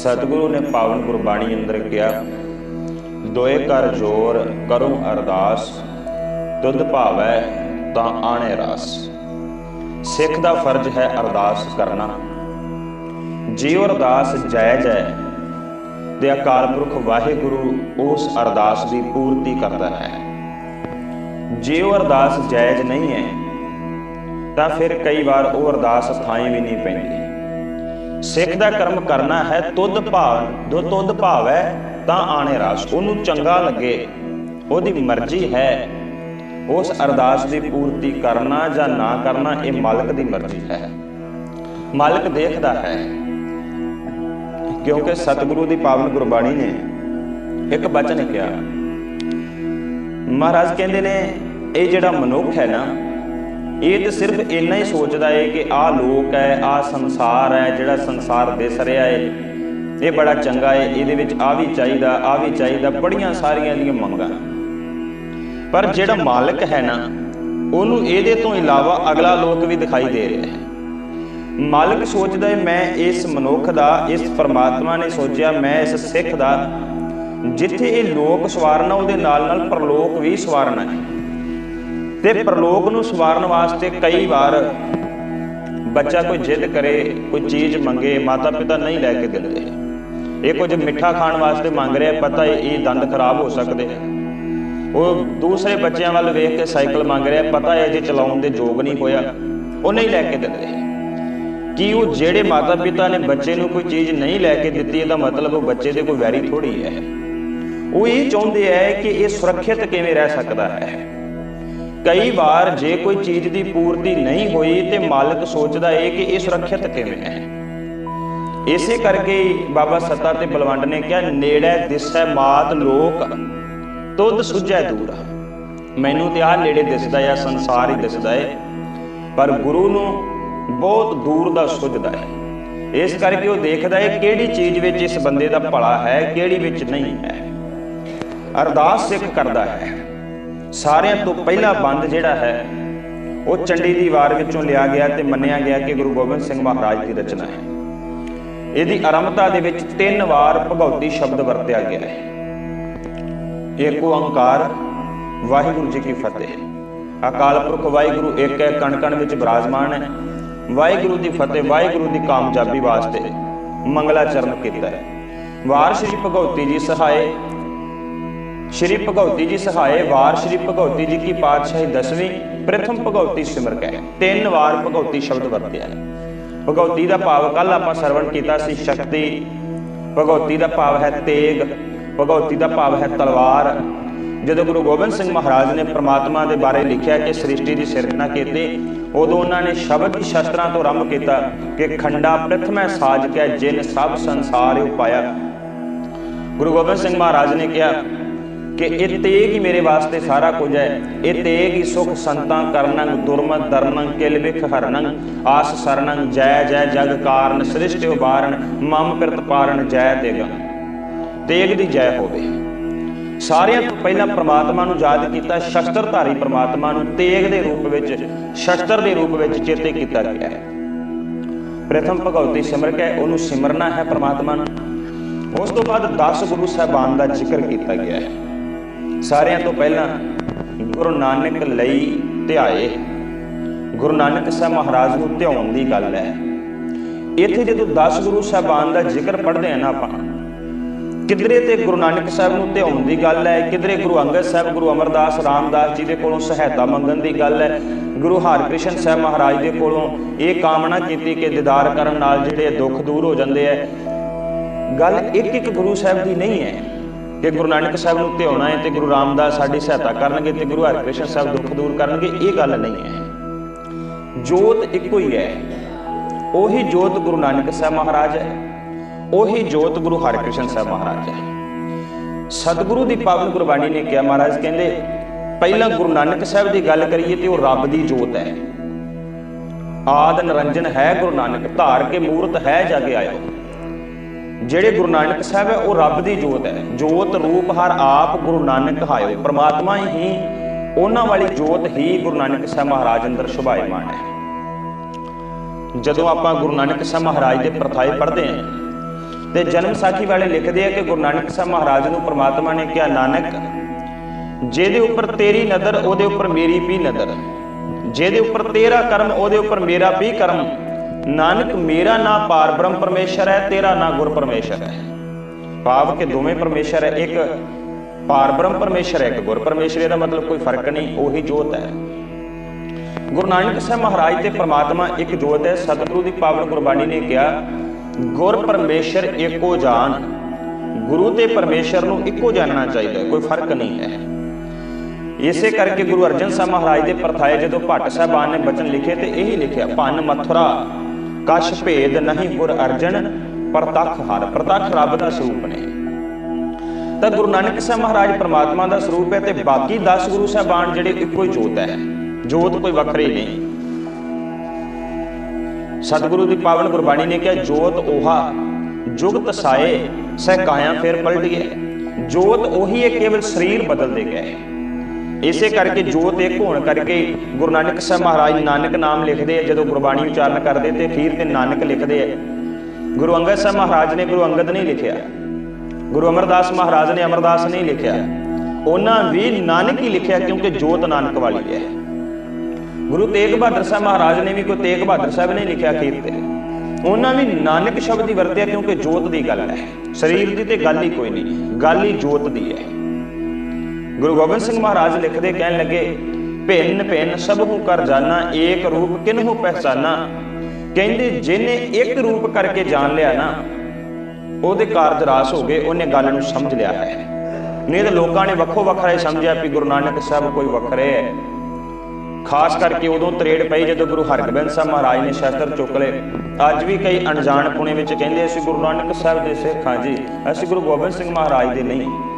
ਸਤਿਗੁਰੂ ਨੇ ਪਾਵਨ ਗੁਰਬਾਣੀ ਅੰਦਰ ਕਿਹਾ, ਦੋਏ ਕਰ ਜੋਰ ਕਰੂੰ ਅਰਦਾਸ ਤੁਧ ਭਾਵੈ ਤਾਂ ਆਣੇ ਰਾਸ। ਸਿੱਖ ਦਾ ਫਰਜ਼ ਹੈ ਅਰਦਾਸ ਕਰਨਾ। ਜੇ ਉਹ ਅਰਦਾਸ ਜਾਇਜ਼ ਹੈ, ਤੇ ਅਕਾਲ ਪੁਰਖ ਵਾਹਿਗੁਰੂ ਉਸ ਅਰਦਾਸ ਦੀ ਪੂਰਤੀ ਕਰਦਾ ਹੈ। ਜੇ ਉਹ ਅਰਦਾਸ ਜਾਇਜ਼ ਨਹੀਂ ਹੈ, ਤਾਂ ਫਿਰ ਕਈ ਵਾਰ ਉਹ ਅਰਦਾਸ ਥਾਂ ਵੀ ਨਹੀਂ ਪੈਂਦੀ। ਸਿੱਖ ਦਾ ਕਰਮ ਕਰਨਾ ਹੈ, ਤੁਧ ਭਾਵ, ਜੋ ਤੁਧ ਭਾਵ ਹੈ, ਤਾਂ ਆਣੇ ਰਾਸ, ਉਹਨੂੰ ਚੰਗਾ ਲੱਗੇ, ਉਹਦੀ ਮਰਜ਼ੀ ਹੈ। ਉਸ ਅਰਦਾਸ ਦੀ ਪੂਰਤੀ ਕਰਨਾ ਜਾਂ ਨਾ ਕਰਨਾ, ਇਹ ਮਾਲਕ ਦੀ ਮਰਜ਼ੀ ਹੈ। ਮਾਲਕ ਦੇਖਦਾ ਹੈ, ਕਿਉਂਕਿ ਸਤਿਗੁਰੂ ਦੀ ਪਾਵਨ ਗੁਰਬਾਣੀ ਨੇ ਇੱਕ ਬਚਨ ਕਿਹਾ। ਮਹਾਰਾਜ ਕਹਿੰਦੇ ਨੇ, ਇਹ ਜਿਹੜਾ ਮਨੁੱਖ ਹੈ ਨਾ ਇਹ ਤੇ ਸਿਰਫ ਇੰਨਾ ਹੀ ਸੋਚਦਾ ਏ ਕਿ ਆਹ ਲੋਕ ਹੈ ਆਹ ਸੰਸਾਰ ਹੈ ਜਿਹੜਾ ਸੰਸਾਰ ਦਿਸ ਰਿਹਾ ਏ। ਇਹ ਬੜਾ ਚੰਗਾ ਏ ਇਹਦੇ ਵਿੱਚ ਆ ਵੀ ਚਾਹੀਦਾ ਆ ਵੀ ਚਾਹੀਦਾ ਬੜੀਆਂ ਸਾਰੀਆਂ ਦੀਆਂ ਮੰਗਾਂ। ਪਰ ਜਿਹੜਾ ਮਾਲਕ ਹੈ ਨਾ ਉਹਨੂੰ ਇਹਦੇ ਤੋਂ ਇਲਾਵਾ ਅਗਲਾ ਲੋਕ ਵੀ ਦਿਖਾਈ ਦੇ ਰਿਹਾ ਹੈ। ਮਾਲਕ ਸੋਚਦਾ ਹੈ ਮੈਂ ਇਸ ਮਨੁੱਖ ਦਾ ਇਸ ਪਰਮਾਤਮਾ ਨੇ ਸੋਚਿਆ ਮੈਂ ਇਸ ਸਿੱਖ ਦਾ। ਜਿੱਥੇ ਇਹ ਲੋਕ ਸਵਾਰਨਾ ਉਹਦੇ ਨਾਲ ਨਾਲ ਪਰਲੋਕ ਵੀ ਸਵਾਰਨਾ ਹੈ ਤੇ ਪ੍ਰਲੋਕ ਨੂੰ ਸਵਾਰਨ ਵਾਸਤੇ ਕਈ ਵਾਰ ਬੱਚਾ ਕੋਈ ਜਿੱਦ ਕਰੇ, ਕੋਈ ਚੀਜ਼ ਮੰਗੇ ਮਾਤਾ ਪਿਤਾ ਨਹੀਂ ਲੈ ਕੇ ਦਿੰਦੇ। ਇਹ ਕੁਝ ਮਿੱਠਾ ਖਾਣ ਵਾਸਤੇ ਮੰਗ ਰਿਹਾ, ਪਤਾ ਹੈ ਇਹ ਦੰਦ ਖਰਾਬ ਹੋ ਸਕਦੇ ਆ ਉਹ ਦੂਸਰੇ ਬੱਚਿਆਂ ਵੱਲ ਵੇਖ ਕੇ ਸਾਈਕਲ ਮੰਗ ਰਿਹਾ, ਪਤਾ ਹੈ ਜੇ ਚਲਾਉਣ ਦੇ ਯੋਗ ਨਹੀਂ ਹੋਇਆ, ਉਹ ਨਹੀਂ ਲੈ ਕੇ ਦਿੰਦੇ। ਕਿ ਉਹ ਜਿਹੜੇ ਮਾਤਾ ਪਿਤਾ ਨੇ ਬੱਚੇ ਨੂੰ ਕੋਈ ਚੀਜ਼ ਨਹੀਂ ਲੈ ਕੇ ਦਿੱਤੀ, ਇਹਦਾ ਮਤਲਬ ਉਹ ਬੱਚੇ ਦੇ ਕੋਈ ਵੈਰੀ ਥੋੜੀ ਹੈ। ਉਹ ਇਹ ਚਾਹੁੰਦੇ ਹੈ ਕਿ ਇਹ ਸੁਰੱਖਿਅਤ ਕਿਵੇਂ ਰਹਿ ਸਕਦਾ ਹੈ। ਕਈ ਵਾਰ ਜੇ ਕੋਈ ਚੀਜ਼ ਦੀ ਪੂਰਤੀ ਨਹੀਂ ਹੋਈ ਤੇ ਮਾਲਕ ਸੋਚਦਾ ਏ ਕਿ ਇਹ ਸੁਰੱਖਿਅਤ ਕਿਵੇਂ ਹੈ। ਇਸੇ ਕਰਕੇ ਬਾਬਾ ਸੱਤਾ ਤੇ ਬਲਵੰਡ ਨੇ ਕਿਹਾ, ਨੇੜੇ ਦਿਸੈ ਮਾਤ ਲੋਕ, ਤੁਧ ਸੁਝੈ ਦੂਰ। ਮੈਨੂੰ ਤੇ ਆਹ ਨੇੜੇ ਦਿਸਦਾ ਆ ਸੰਸਾਰ ਹੀ ਦਿਸਦਾ ਏ, ਪਰ ਗੁਰੂ ਨੂੰ ਬਹੁਤ ਦੂਰ ਦਾ ਸੁਝਦਾ ਹੈ ਇਸ ਕਰਕੇ ਉਹ ਦੇਖਦਾ ਹੈ ਕਿਹੜੀ ਚੀਜ਼ ਵਿੱਚ ਇਸ ਬੰਦੇ ਦਾ ਭਲਾ ਹੈ, ਕਿਹੜੀ ਵਿੱਚ ਨਹੀਂ ਹੈ। ਅਰਦਾਸ ਸਿੱਖ ਕਰਦਾ ਹੈ। ਸਾਰਿਆਂ ਤੋਂ ਪਹਿਲਾ ਬੰਦ ਜਿਹੜਾ ਹੈ, ਉਹ ਚੰਡੀ ਦੀ ਵਾਰ ਵਿੱਚੋਂ ਲਿਆ ਗਿਆ ਤੇ ਮੰਨਿਆ ਗਿਆ ਕਿ ਗੁਰੂ ਗੋਬਿੰਦ ਸਿੰਘ ਮਹਾਰਾਜ ਦੀ ਰਚਨਾ ਹੈ। ਇਹਦੀ ਆਰੰਭਤਾ ਦੇ ਵਿੱਚ ਤਿੰਨ ਵਾਰ ਭਗਉਤੀ ਸ਼ਬਦ ਵਰਤਿਆ ਗਿਆ ਹੈ। ਏਕ ਓੰਕਾਰ, ਵਾਹਿਗੁਰੂ ਜੀ ਕੀ ਫਤਿਹ। ਅਕਾਲ ਪੁਰਖ ਵਾਹਿਗੁਰੂ, ਇੱਕ ਹੈ ਕਣ ਕਣ ਵਿੱਚ ਬਿਰਾਜਮਾਨ ਹੈ। ਵਾਹਿਗੁਰੂ ਦੀ ਫਤਿਹ, ਵਾਹਿਗੁਰੂ ਦੀ ਕਾਮਯਾਬੀ ਵਾਸਤੇ ਮੰਗਲਾਚਰਨ ਕੀਤਾ ਹੈ। ਵਾਰ ਸ਼੍ਰੀ ਭਗਉਤੀ ਜੀ ਸਹਾਏ ਸ਼੍ਰੀ ਭਗਉਤੀ ਜੀ ਸਹਾਏ ਵਾਰ ਸ਼੍ਰੀ ਭਗਉਤੀ ਜੀ ਕੀ ਪਾਤਸ਼ਾਹੀ ਦਸਵੀਂ, ਪ੍ਰਥਮ ਭਗਉਤੀ ਸਿਮਰ ਕੇ ਤਿੰਨ ਵਾਰ ਭਗਉਤੀ ਸ਼ਬਦ ਵਰਤਿਆ ਹੈ। ਭਗਉਤੀ ਦਾ ਭਾਵ ਕੱਲ ਆਪਾਂ ਸਰਵਣ ਕੀਤਾ ਸੀ ਸ਼ਕਤੀ। ਭਗਉਤੀ ਦਾ ਭਾਵ ਹੈ ਤੇਗ। ਭਗਉਤੀ ਦਾ ਭਾਵ ਹੈ ਤਲਵਾਰ। ਜਦੋਂ ਗੁਰੂ ਗੋਬਿੰਦ ਸਿੰਘ ਮਹਾਰਾਜ ਨੇ ਪ੍ਰਮਾਤਮਾ ਦੇ ਬਾਰੇ ਲਿਖਿਆ ਕਿ ਸ੍ਰਿਸ਼ਟੀ ਦੀ ਸਿਰਜਣਾ ਕੀਤੀ, ਉਦੋਂ ਉਹਨਾਂ ਨੇ ਸ਼ਬਦ ਹੀ ਸ਼ਸਤਰਾਂ ਤੋਂ ਆਰੰਭ ਕੀਤਾ ਕਿ ਖੰਡਾ ਪ੍ਰਥਮੈ ਸਾਜ ਕੇ ਜਿਨ ਸਭ ਸੰਸਾਰ ਉਪਾਇਆ। ਗੁਰੂ ਗੋਬਿੰਦ ਸਿੰਘ ਮਹਾਰਾਜ ਨੇ ਕਿਹਾ ਕਿ ਇਹ ਤੇਗ ਹੀ ਮੇਰੇ ਵਾਸਤੇ ਸਾਰਾ ਕੁਝ ਹੈ। ਇਹ ਤੇਗ ਹੀ ਸੁਖ ਸੰਤਾਂ ਕਰਨੰ, ਦੁਰਮਤ ਦਰਨੰ, ਕਿਲ ਵਿਖ ਹਰਨੰ, ਆਸ ਸਰਨੰ, ਜੈ ਜੈ ਜਗ ਕਾਰਨ ਸ੍ਰਿਸ਼ਟ ਉਬਾਰਨ ਮਮ ਪਿਰਤ ਪਾਰਨ, ਜੈ ਤੇਗ। ਤੇਗ ਦੀ ਜੈ ਹੋਵੇ। ਸਾਰਿਆਂ ਤੋਂ ਪਹਿਲਾਂ ਪ੍ਰਮਾਤਮਾ ਨੂੰ ਯਾਦ ਕੀਤਾ, ਸ਼ਸਤਰਧਾਰੀ ਪ੍ਰਮਾਤਮਾ ਨੂੰ ਤੇਗ ਦੇ ਰੂਪ ਵਿੱਚ, ਸ਼ਸਤਰ ਦੇ ਰੂਪ ਵਿੱਚ ਚੇਤੇ ਕੀਤਾ ਗਿਆ ਹੈ। ਪ੍ਰਥਮ ਭਗਵਤੀ ਸਿਮਰ ਕੇ ਉਹਨੂੰ ਸਿਮਰਨਾ ਹੈ ਪ੍ਰਮਾਤਮਾ ਨੂੰ। ਉਸ ਤੋਂ ਬਾਅਦ 10 ਗੁਰੂ ਸਾਹਿਬਾਨ ਦਾ ਜ਼ਿਕਰ ਕੀਤਾ ਗਿਆ ਹੈ। ਸਾਰਿਆਂ ਤੋਂ ਪਹਿਲਾਂ ਗੁਰੂ ਨਾਨਕ ਲਈ ਧਿਆਏ। ਗੁਰੂ ਨਾਨਕ ਸਾਹਿਬ ਮਹਾਰਾਜ ਨੂੰ ਧਿਆਉਣ ਦੀ ਗੱਲ ਹੈ। ਇੱਥੇ ਜਦੋਂ 10 ਗੁਰੂ ਸਾਹਿਬਾਨ ਦਾ ਜ਼ਿਕਰ ਪੜ੍ਹਦੇ ਆ ਨਾ ਆਪਾਂ, ਕਿਧਰੇ ਤੇ ਗੁਰੂ ਨਾਨਕ ਸਾਹਿਬ ਨੂੰ ਧਿਆਉਣ ਦੀ ਗੱਲ ਹੈ, ਕਿਧਰੇ ਗੁਰੂ ਅੰਗਦ ਸਾਹਿਬ, ਗੁਰੂ ਅਮਰਦਾਸ ਰਾਮਦਾਸ ਜੀ ਦੇ ਕੋਲੋਂ ਸਹਾਇਤਾ ਮੰਗਣ ਦੀ ਗੱਲ ਹੈ, ਗੁਰੂ ਹਰਕ੍ਰਿਸ਼ਨ ਸਾਹਿਬ ਮਹਾਰਾਜ ਦੇ ਕੋਲੋਂ ਇਹ ਕਾਮਨਾ ਕੀਤੀ ਕਿ ਦੀਦਾਰ ਕਰਨ ਨਾਲ ਜਿਹੜੇ ਦੁੱਖ ਦੂਰ ਹੋ ਜਾਂਦੇ ਆ ਗੱਲ ਇੱਕ ਇੱਕ ਗੁਰੂ ਸਾਹਿਬ ਦੀ ਨਹੀਂ ਹੈ। ਕਿ ਗੁਰੂ ਨਾਨਕ ਸਾਹਿਬ ਨੂੰ ਧਿਆਉਣਾ ਹੈ ਤੇ ਗੁਰੂ ਰਾਮਦਾਸ ਸਾਡੀ ਸਹਾਇਤਾ ਕਰਨਗੇ ਤੇ ਗੁਰੂ ਹਰਿਕ੍ਰਿਸ਼ਨ ਸਾਹਿਬ ਦੁੱਖ ਦੂਰ ਕਰਨਗੇ, ਇਹ ਗੱਲ ਨਹੀਂ ਹੈ। ਜੋਤ ਇੱਕੋ ਹੀ ਹੈ। ਉਹੀ ਜੋਤ ਗੁਰੂ ਨਾਨਕ ਸਾਹਿਬ ਮਹਾਰਾਜ ਹੈ। ਉਹੀ ਜੋਤ ਗੁਰੂ ਹਰਿਕ੍ਰਿਸ਼ਨ ਸਾਹਿਬ ਮਹਾਰਾਜ ਹੈ। ਸਤਿਗੁਰੂ ਦੀ ਪਾਵਨ ਗੁਰਬਾਣੀ ਨੇ ਕਿਹਾ ਮਹਾਰਾਜ, ਕਹਿੰਦੇ, ਪਹਿਲਾਂ ਗੁਰੂ ਨਾਨਕ ਸਾਹਿਬ ਦੀ ਗੱਲ ਕਰੀਏ ਤੇ ਉਹ ਰੱਬ ਦੀ ਜੋਤ ਹੈ। ਆਦ ਨਿਰੰਜਨ ਹੈ ਗੁਰੂ ਨਾਨਕ, ਧਾਰ ਕੇ ਮੂਰਤ ਹੈ ਜਾ ਕੇ ਆਇਓ। ਜਿਹੜੇ ਗੁਰੂ ਨਾਨਕ ਸਾਹਿਬ ਹੈ, ਉਹ ਰੱਬ ਦੀ ਜੋਤ ਹੈ। ਜੋਤ ਰੂਪ ਹਰ ਆਪ ਗੁਰੂ ਨਾਨਕ ਹਾਇਓ। ਪ੍ਰਮਾਤਮਾ ਹੀ ਉਹਨਾਂ ਵਾਲੀ ਜੋਤ ਹੀ ਗੁਰੂ ਨਾਨਕ ਸਾਹਿਬ ਮਹਾਰਾਜ ਅੰਦਰ ਸ਼ੁਭਾਇਮਾਨ ਹੈ। ਜਦੋਂ ਆਪਾਂ ਗੁਰੂ ਨਾਨਕ ਸਾਹਿਬ ਮਹਾਰਾਜ ਦੇ ਪ੍ਰਥਾਏ ਪੜ੍ਹਦੇ ਹਾਂ, ਤੇ ਜਨਮ ਸਾਖੀ ਵਾਲੇ ਲਿਖਦੇ ਆ ਕਿ ਗੁਰੂ ਨਾਨਕ ਸਾਹਿਬ ਮਹਾਰਾਜ ਨੂੰ ਪ੍ਰਮਾਤਮਾ ਨੇ ਕਿਹਾ, ਨਾਨਕ, ਜਿਹਦੇ ਉੱਪਰ ਤੇਰੀ ਨਜ਼ਰ, ਉਹਦੇ ਉੱਪਰ ਮੇਰੀ ਵੀ ਨਜ਼ਰ। ਜਿਹਦੇ ਉੱਪਰ ਤੇਰਾ ਕਰਮ, ਉਹਦੇ ਉੱਪਰ ਮੇਰਾ ਵੀ ਕਰਮ। ਨਾਨਕ ਮੇਰਾ ਨਾਂ ਪਾਰ ਬ੍ਰਹਮ ਪਰਮੇਸ਼ਰ ਹੈ ਤੇਰਾ ਨਾਂ ਗੁਰ ਪਰਮੇਸ਼ਰ ਹੈ। ਭਾਵ ਕਿ ਦੋਵੇਂ ਪਰਮੇਸ਼ਰ ਹੈ ਇੱਕ ਪਾਰ ਬ੍ਰਹਮ ਪਰਮੇਸ਼ਰ ਹੈ ਇੱਕ ਗੁਰ ਪਰਮੇਸ਼ਰ ਇਹਦਾ ਮਤਲਬ ਕੋਈ ਫ਼ਰਕ ਨਹੀਂ ਉਹੀ ਜੋਤ ਹੈ। ਗੁਰੂ ਨਾਨਕ ਸਾਹਿਬ ਮਹਾਰਾਜ ਤੇ ਪ੍ਰਮਾਤਮਾ ਇੱਕ ਜੋਤ ਹੈ ਸਤਿਗੁਰੂ ਦੀ ਪਾਵਨ ਗੁਰਬਾਣੀ ਨੇ ਕਿਹਾ ਗੁਰ ਪਰਮੇਸ਼ਰ ਇੱਕੋ ਜਾਨ ਗੁਰੂ ਤੇ ਪਰਮੇਸ਼ਰ ਨੂੰ ਇੱਕੋ ਜਾਣਨਾ ਚਾਹੀਦਾ ਹੈ, ਕੋਈ ਫ਼ਰਕ ਨਹੀਂ ਹੈ। ਇਸੇ ਕਰਕੇ ਗੁਰੂ ਅਰਜਨ ਸਾਹਿਬ ਮਹਾਰਾਜ ਦੇ ਪਰਥਾਏ ਜਦੋਂ ਭੱਟ ਸਾਹਿਬਾਨ ਨੇ ਬਚਨ ਲਿਖੇ ਤੇ ਇਹੀ ਲਿਖਿਆ ਭੰਨ ਮਥੁਰਾ ਕਛ ਭੇਦ ਨਹੀਂ ਗੁਰ ਅਰਜਨ, ਪ੍ਰਤੱਖ ਹਰ, ਪ੍ਰਤੱਖ ਰੱਬ ਦਾ ਸਰੂਪ ਨੇ। ਤਾਂ ਗੁਰੂ ਨਾਨਕ ਸਾਹਿਬ ਮਹਾਰਾਜ ਪ੍ਰਮਾਤਮਾ ਦਾ ਸਰੂਪ ਹੈ ਤੇ ਬਾਕੀ 10 ਗੁਰੂ ਸਾਹਿਬਾਨ ਜਿਹੜੇ ਇੱਕੋ ਹੀ ਜੋਤ ਹੈ। ਜੋਤ ਕੋਈ ਵੱਖਰੀ ਨਹੀਂ। ਸਤਿਗੁਰੂ ਦੀ ਪਾਵਨ ਗੁਰਬਾਣੀ ਨੇ ਕਿਹਾ, ਜੋਤ 오ਹਾ ਜੁਗਤ ਸਾਏ, ਸਹਿ ਕਾਇਆ ਫਿਰ ਪਲਟੀਏ ਜੋਤ ਉਹੀ ਹੈ, ਕੇਵਲ ਸਰੀਰ ਬਦਲਦੇ ਗਏ। ਇਸੇ ਕਰਕੇ ਜੋਤ ਇੱਕ ਹੋਣ ਕਰਕੇ ਗੁਰੂ ਨਾਨਕ ਸਾਹਿਬ ਮਹਾਰਾਜ ਨਾਨਕ ਨਾਮ ਲਿਖਦੇ ਆ ਜਦੋਂ ਗੁਰਬਾਣੀ ਉਚਾਰਨ ਕਰਦੇ ਤੇ ਅਖੀਰ ਤੇ ਨਾਨਕ ਲਿਖਦੇ ਆ। ਗੁਰੂ ਅੰਗਦ ਸਾਹਿਬ ਮਹਾਰਾਜ ਨੇ ਗੁਰੂ ਅੰਗਦ ਨਹੀਂ ਲਿਖਿਆ। ਗੁਰੂ ਅਮਰਦਾਸ ਮਹਾਰਾਜ ਨੇ ਅਮਰਦਾਸ ਨਹੀਂ ਲਿਖਿਆ। ਉਹਨਾਂ ਵੀ ਨਾਨਕ ਹੀ ਲਿਖਿਆ ਕਿਉਂਕਿ ਜੋਤ ਨਾਨਕ ਵਾਲੀ ਹੈ। ਗੁਰੂ ਤੇਗ ਬਹਾਦਰ ਸਾਹਿਬ ਮਹਾਰਾਜ ਨੇ ਵੀ ਕੋਈ ਤੇਗ ਬਹਾਦਰ ਸਾਹਿਬ ਨੇ ਲਿਖਿਆ ਅਖੀਰ ਤੇ। ਉਹਨਾਂ ਵੀ ਨਾਨਕ ਸ਼ਬਦ ਹੀ ਵਰਤਿਆ ਕਿਉਂਕਿ ਜੋਤ ਦੀ ਗੱਲ ਹੈ। ਸਰੀਰ ਦੀ ਤੇ ਗੱਲ ਹੀ ਕੋਈ ਨਹੀਂ। ਗੱਲ ਹੀ ਜੋਤ ਦੀ ਹੈ। ਗੁਰੂ ਗੋਬਿੰਦ ਸਿੰਘ ਮਹਾਰਾਜ ਲਿਖਦੇ ਕਹਿਣ ਲੱਗੇ, ਭਿੰਨ ਭਿੰਨ ਸਭੂ ਕਰ ਜਾਣਾ ਏਕ ਰੂਪ ਕਿਨਹੂ ਪਹਿਚਾਨਾ? ਕਹਿੰਦੇ, ਜਿਹਨੇ ਇੱਕ ਰੂਪ ਕਰਕੇ ਜਾਣ ਲਿਆ ਨਾ, ਉਹਦੇ ਕਾਰਜ ਰਾਸ ਹੋ ਗਏ, ਉਹਨੇ ਗੱਲ ਨੂੰ ਸਮਝ ਲਿਆ ਹੈ। ਨਹੀਂ ਤਾਂ ਲੋਕਾਂ ਨੇ ਵੱਖੋ ਵੱਖਰਾ ਹੀ ਸਮਝਿਆ ਵੀ ਗੁਰੂ ਨਾਨਕ ਸਾਹਿਬ ਕੋਈ ਵੱਖਰੇ ਹੈ। ਖਾਸ ਕਰਕੇ ਉਦੋਂ ਤਰੇੜ ਪਈ ਜਦੋਂ ਗੁਰੂ ਹਰਗੋਬਿੰਦ ਸਾਹਿਬ ਮਹਾਰਾਜ ਨੇ ਸ਼ਸਤਰ ਚੁੱਕ ਲਏ। ਅੱਜ ਵੀ ਕਈ ਅਣਜਾਣ ਪੁਣੇ ਵਿੱਚ ਕਹਿੰਦੇ, ਅਸੀਂ ਗੁਰੂ ਨਾਨਕ ਸਾਹਿਬ ਦੇ ਸਿੱਖ ਹਾਂ ਜੀ, ਅਸੀਂ ਗੁਰੂ ਗੋਬਿੰਦ ਸਿੰਘ ਮਹਾਰਾਜ ਦੇ ਨਹੀਂ।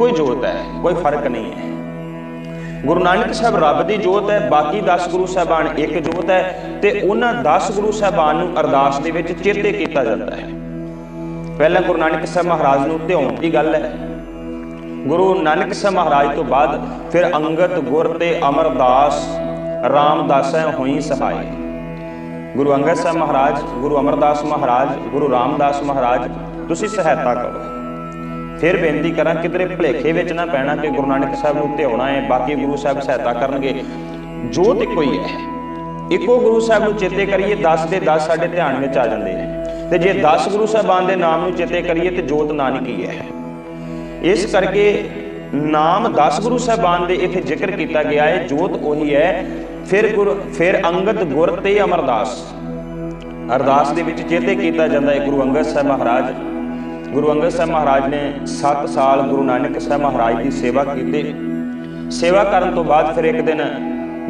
ਇੱਕੋ ਹੀ ਜੋਤ ਹੈ, ਕੋਈ ਫ਼ਰਕ ਨਹੀਂ ਹੈ। ਗੁਰੂ ਨਾਨਕ ਸਾਹਿਬ ਰੱਬ ਦੀ ਜੋਤ ਹੈ, ਬਾਕੀ 10 ਗੁਰੂ ਸਾਹਿਬਾਨ ਇੱਕ ਜੋਤ ਹੈ ਤੇ ਉਹਨਾਂ 10 ਗੁਰੂ ਸਾਹਿਬਾਨ ਨੂੰ ਅਰਦਾਸ ਦੇ ਵਿੱਚ ਚੇਤੇ ਕੀਤਾ ਜਾਂਦਾ ਹੈ। ਪਹਿਲਾਂ ਗੁਰੂ ਨਾਨਕ ਸਾਹਿਬ ਮਹਾਰਾਜ ਨੂੰ ਧਿਆਉਣ ਦੀ ਗੱਲ ਹੈ। ਗੁਰੂ ਨਾਨਕ ਸਾਹਿਬ ਮਹਾਰਾਜ ਤੋਂ ਬਾਅਦ ਫਿਰ ਅੰਗਦ, ਗੁਰ ਤੇ ਅਮਰਦਾਸ, ਰਾਮਦਾਸੈ ਹੋਈ ਸਹਾਈ। ਗੁਰੂ ਅੰਗਦ ਸਾਹਿਬ ਮਹਾਰਾਜ, ਗੁਰੂ ਅਮਰਦਾਸ ਮਹਾਰਾਜ, ਗੁਰੂ ਰਾਮਦਾਸ ਮਹਾਰਾਜ, ਤੁਸੀਂ ਸਹਾਇਤਾ ਕਰੋ। ਫਿਰ ਬੇਨਤੀ ਕਰਾਂ ਕਿਧਰੇ ਭਲੇਖੇ ਵਿੱਚ ਨਾ ਪੈਣਾ ਕਿ ਗੁਰੂ ਨਾਨਕ ਸਾਹਿਬ ਨੂੰ ਧਿਆਉਣਾ ਹੈ, ਬਾਕੀ ਗੁਰੂ ਸਾਹਿਬ ਸਹਾਇਤਾ ਕਰਨਗੇ। ਜੋਤ ਇੱਕੋ ਹੀ ਹੈ, ਇੱਕੋ ਗੁਰੂ ਸਾਹਿਬ ਨੂੰ ਚੇਤੇ ਕਰੀਏ 10 ਦੇ 10 ਸਾਡੇ ਧਿਆਨ ਵਿੱਚ ਆ ਜਾਂਦੇ ਨੇ। ਤੇ ਜੇ 10 ਗੁਰੂ ਸਾਹਿਬਾਨ ਦੇ ਨਾਮ ਨੂੰ ਚੇਤੇ ਕਰੀਏ ਤੇ ਜੋਤ ਨਾਨਕੀ ਹੈ ਇਸ ਕਰਕੇ ਨਾਮ 10 ਗੁਰੂ ਸਾਹਿਬਾਨ ਦੇ ਇੱਥੇ ਜ਼ਿਕਰ ਕੀਤਾ ਗਿਆ ਹੈ, ਜੋਤ ਉਹੀ ਹੈ। ਫਿਰ ਗੁਰ ਫਿਰ ਅੰਗਦ ਗੁਰ ਤੇ ਅਮਰਦਾਸ। ਅਰਦਾਸ ਦੇ ਵਿੱਚ ਚੇਤੇ ਕੀਤਾ ਜਾਂਦਾ ਹੈ, ਗੁਰੂ ਅੰਗਦ ਸਾਹਿਬ ਮਹਾਰਾਜ ਗੁਰੂ ਅੰਗਦ ਸਾਹਿਬ ਮਹਾਰਾਜ ਨੇ 7 ਸਾਲ ਗੁਰੂ ਨਾਨਕ ਸਾਹਿਬ ਮਹਾਰਾਜ ਦੀ ਸੇਵਾ ਕੀਤੀ। ਸੇਵਾ ਕਰਨ ਤੋਂ ਬਾਅਦ ਫਿਰ ਇੱਕ ਦਿਨ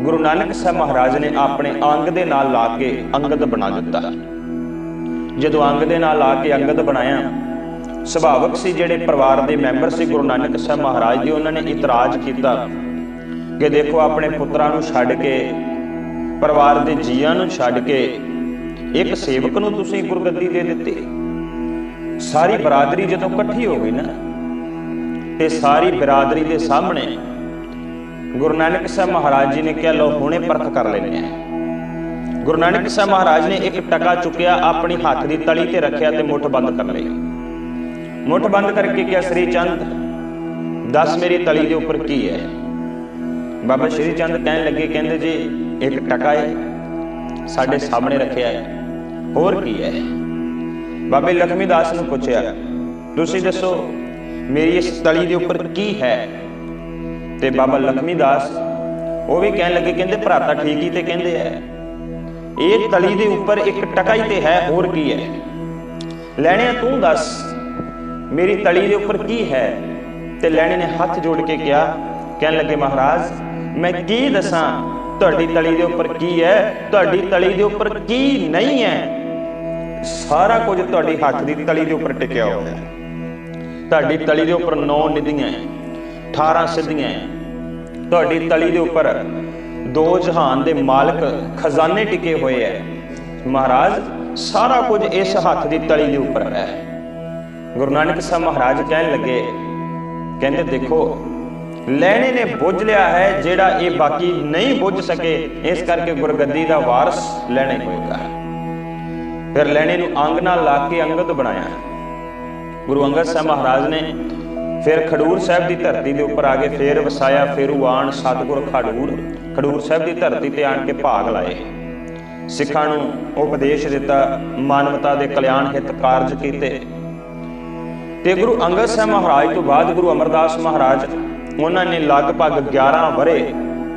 ਗੁਰੂ ਨਾਨਕ ਸਾਹਿਬ ਮਹਾਰਾਜ ਨੇ ਆਪਣੇ ਅੰਗ ਦੇ ਨਾਲ ਲਾ ਕੇ ਅੰਗਦ ਬਣਾ ਦਿੱਤਾ। ਜਦੋਂ ਅੰਗ ਦੇ ਨਾਲ ਲਾ ਕੇ ਅੰਗਦ ਬਣਾਇਆ, ਸੁਭਾਵਕ ਸੀ ਜਿਹੜੇ ਪਰਿਵਾਰ ਦੇ ਮੈਂਬਰ ਸੀ ਗੁਰੂ ਨਾਨਕ ਸਾਹਿਬ ਮਹਾਰਾਜ ਜੀ, ਉਹਨਾਂ ਨੇ ਇਤਰਾਜ਼ ਕੀਤਾ ਕਿ ਦੇਖੋ ਆਪਣੇ ਪੁੱਤਰਾਂ ਨੂੰ ਛੱਡ ਕੇ, ਪਰਿਵਾਰ ਦੇ ਜੀਆਂ ਨੂੰ ਛੱਡ ਕੇ ਇੱਕ ਸੇਵਕ ਨੂੰ ਤੁਸੀਂ ਗੁਰਗੱਦੀ ਦੇ ਦਿੱਤੀ। ਸਾਰੀ ਬਰਾਦਰੀ ਜਦੋਂ ਇਕੱਠੀ ਹੋ ਗਈ ਨਾ, ਤੇ ਸਾਰੀ ਬਰਾਦਰੀ ਦੇ ਸਾਹਮਣੇ ਗੁਰੂ ਨਾਨਕ ਸਾਹਿਬ ਮਹਾਰਾਜ ਜੀ ਨੇ ਕਿਹਾ ਲੋ ਹੁਣੇ ਪਰਖ ਕਰ ਲੈਣੇ ਆ ਗੁਰੂ ਨਾਨਕ ਸਾਹਿਬ ਮਹਾਰਾਜ ਨੇ ਇੱਕ ਟਕਾ ਚੁੱਕਿਆ, ਆਪਣੀ ਹੱਥ ਦੀ ਤਲੀ ਤੇ ਰੱਖਿਆ ਤੇ ਮੁੱਠ ਬੰਦ ਕਰ ਲਈ। ਮੁੱਠ ਬੰਦ ਕਰਕੇ ਕਿਹਾ, ਸ੍ਰੀ ਚੰਦ, ਦੱਸ ਮੇਰੀ ਤਲੀ ਦੇ ਉੱਪਰ ਕੀ ਹੈ? ਬਾਬਾ ਸ਼੍ਰੀ ਚੰਦ ਕਹਿਣ ਲੱਗੇ, ਕਹਿੰਦੇ ਜੀ, ਇੱਕ ਟਕਾ ਹੈ, ਸਾਡੇ ਸਾਹਮਣੇ ਰੱਖਿਆ ਹੈ, ਹੋਰ ਕੀ ਹੈ? ਬਾਬੇ ਲਖਮੀ ਦਾਸ ਨੂੰ ਪੁੱਛਿਆ, ਤੁਸੀਂ ਦੱਸੋ, ਮੇਰੀ ਇਸ ਤਲੀ ਦੇ ਉੱਪਰ ਕੀ ਹੈ? ਤੇ ਬਾਬਾ ਲਖਮੀ ਦਾਸ ਉਹ ਵੀ ਕਹਿਣ ਲੱਗੇ, ਕਹਿੰਦੇ ਭਰਾਤਾ ਠੀਕ ਹੀ ਤੇ ਕਹਿੰਦੇ ਐ ਇਹ ਤਲੀ ਦੇ ਉੱਪਰ ਇੱਕ ਟਕਾ ਹੀ ਤੇ ਹੈ, ਹੋਰ ਕੀ ਹੈ? ਲੈਣਿਆ, ਤੂੰ ਦੱਸ, ਮੇਰੀ ਤਲੀ ਦੇ ਉੱਪਰ ਕੀ ਹੈ? ਤੇ ਲੈਣੇ ਨੇ ਹੱਥ ਜੋੜ ਕੇ ਕਿਹਾ, ਕਹਿਣ ਲੱਗੇ, ਮਹਾਰਾਜ, ਮੈਂ ਕੀ ਦੱਸਾਂ? ਤੁਹਾਡੀ ਤਲੀ ਦੇ ਉੱਪਰ ਕੀ ਹੈ? ਤੁਹਾਡੀ ਤਲੀ ਦੇ ਉੱਪਰ ਕੀ ਨਹੀਂ ਹੈ? ਸਾਰਾ ਕੁਝ ਤੁਹਾਡੀ ਹੱਥ ਦੀ ਤਲੀ ਦੇ ਉੱਪਰ ਟਿਕਿਆ ਹੋਇਆ ਹੈ। ਤੁਹਾਡੀ ਤਲੀ ਦੇ ਉੱਪਰ 9 ਨਿਧੀਆਂ 18 ਸਿੱਧੀਆਂ ਤੁਹਾਡੀ ਤਲੀ ਦੇ ਉੱਪਰ ਦੋ ਜਹਾਨ ਦੇ ਮਾਲਕ ਖਜ਼ਾਨੇ ਟਿਕੇ ਹੋਏ ਐ ਮਹਾਰਾਜ, ਸਾਰਾ ਕੁਝ ਇਸ ਹੱਥ ਦੀ ਤਲੀ ਦੇ ਉੱਪਰ ਹੈ। ਗੁਰੂ ਨਾਨਕ ਸਾਹਿਬ ਮਹਾਰਾਜ ਕਹਿਣ ਲੱਗੇ, ਕਹਿੰਦੇ ਦੇਖੋ, ਲੈਣੇ ਨੇ ਬੁੱਝ ਲਿਆ ਹੈ, ਜਿਹੜਾ ਇਹ ਬਾਕੀ ਨਹੀਂ ਬੁੱਝ ਸਕੇ, ਇਸ ਕਰਕੇ ਗੁਰਗੱਦੀ ਦਾ ਵਾਰਸ ਲੈਣਾ ਹੋਏਗਾ ਫਿਰ ਲੈਣੇ ਨੂੰ ਅੰਗ ਨਾਲ ਲਾ ਕੇ ਅੰਗਦ ਬਣਾਇਆ। ਗੁਰੂ ਅੰਗਦ ਸਾਹਿਬ ਮਹਾਰਾਜ ਨੇ ਫਿਰ ਖਡੂਰ ਸਾਹਿਬ ਦੀ ਧਰਤੀ ਦੇ ਉੱਪਰ ਆ ਕੇ ਫਿਰ ਵਸਾਇਆ ਫੇਰੂਆਨ ਸਤਿਗੁਰ ਖਡੂਰ ਖਡੂਰ ਸਾਹਿਬ ਦੀ ਧਰਤੀ ਤੇ ਆਣ ਕੇ ਭਾਗ ਲਾਏ। ਸਿੱਖਾਂ ਨੂੰ ਉਪਦੇਸ਼ ਦਿੱਤਾ, ਮਾਨਵਤਾ ਦੇ ਕਲਿਆਣ ਹਿੱਤ ਕਾਰਜ ਕੀਤੇ। ਤੇ ਗੁਰੂ ਅੰਗਦ ਸਾਹਿਬ ਮਹਾਰਾਜ ਤੋਂ ਬਾਅਦ ਗੁਰੂ ਅਮਰਦਾਸ ਮਹਾਰਾਜ, ਉਹਨਾਂ ਨੇ ਲਗਭਗ 11 ਵਰੇ